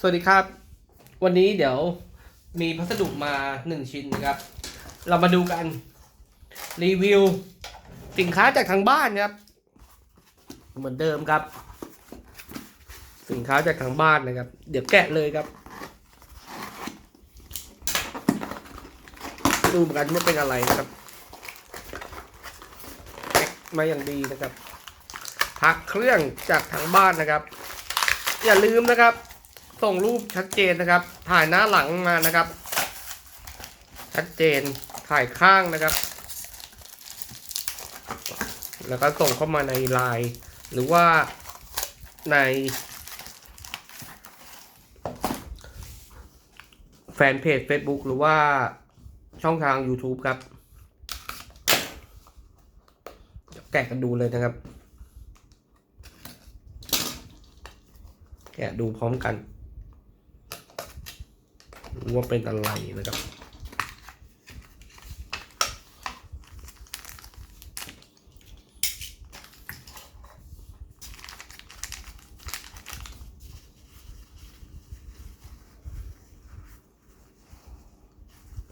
สวัสดีครับ วันนี้เดี๋ยวมีพัสดุมาหนึ่งชิ้นนะครับ เรามาดูกัน รีวิว สินค้าจากทางบ้านครับ เหมือนเดิมครับ สินค้าจากทางบ้านนะครับ เดี๋ยวแกะเลยครับ ดูเหมือนกันว่าเป็นอะไรนะครับมาอย่างดีนะครับพักเครื่องจากทางบ้านนะครับ อย่าลืมนะครับ ส่งรูปชัดเจนนะครับ ถ่ายหน้าหลังมานะครับ ชัดเจนถ่ายข้างนะครับ แล้วก็ส่งเข้ามาในไลน์หรือว่าในแฟนเพจ Facebook หรือว่าช่องทาง YouTube ครับแกะกันดูเลยนะครับ แกะดูพร้อมกัน ว่าเป็นอะไรนะครับ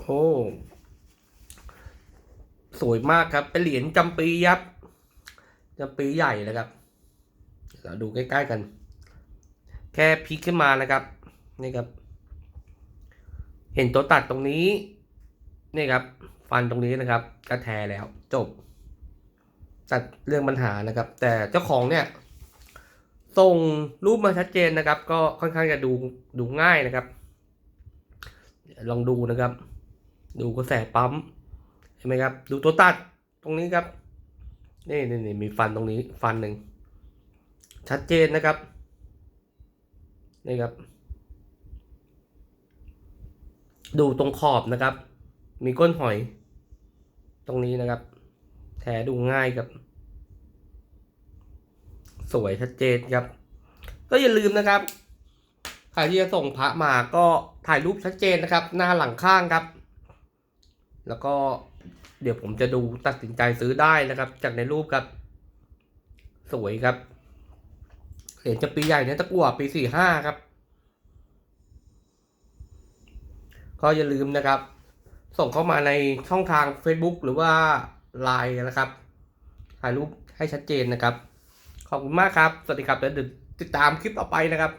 โอ้สวยมากครับเป็นเหรียญจำปียับจำปีใหญ่นะครับเราดูใกล้ๆกัน แค่พลิกขึ้นมานะครับ นี่ครับ เห็นตัวตัดตรงนี้นี่ครับ ฟันตรงนี้นะครับกระแทแล้วจบตัดเรื่องปัญหานะครับ แต่เจ้าของเนี่ยส่งรูปมาชัดเจนนะครับ ก็ค่อนข้างจะดูดูง่ายนะครับ ลองดูนะครับ ดูกระแสปั๊มเห็นไหมครับ ดูตัวตัดตรงนี้ครับนี่นี่นี่มีฟันตรงนี้ฟันหนึ่งชัดเจนนะครับนี่ครับ ดูตรงขอบนะครับ มีก้นหอย ตรงนี้นะครับแถดูง่ายครับ สวยชัดเจนครับ ก็อย่าลืมนะครับใครที่จะส่งพระมาก็ถ่ายรูปชัดเจนนะครับ หน้าหลังข้างครับ แล้วก็เดี๋ยวผมจะดูตัดสินใจซื้อได้นะครับ จากในรูปครับ สวยครับเหรียญจะปีใหญ่เนี่ยตะกั่วปีสี่ห้าครับ ก็อย่าลืมนะครับ ส่งเข้ามาในช่องทาง Facebook หรือว่า Line นะครับ ถ่ายรูปให้ชัดเจนนะครับ ขอบคุณมากครับ สวัสดีครับเดี๋ยวติดตามคลิปต่อไปนะครับ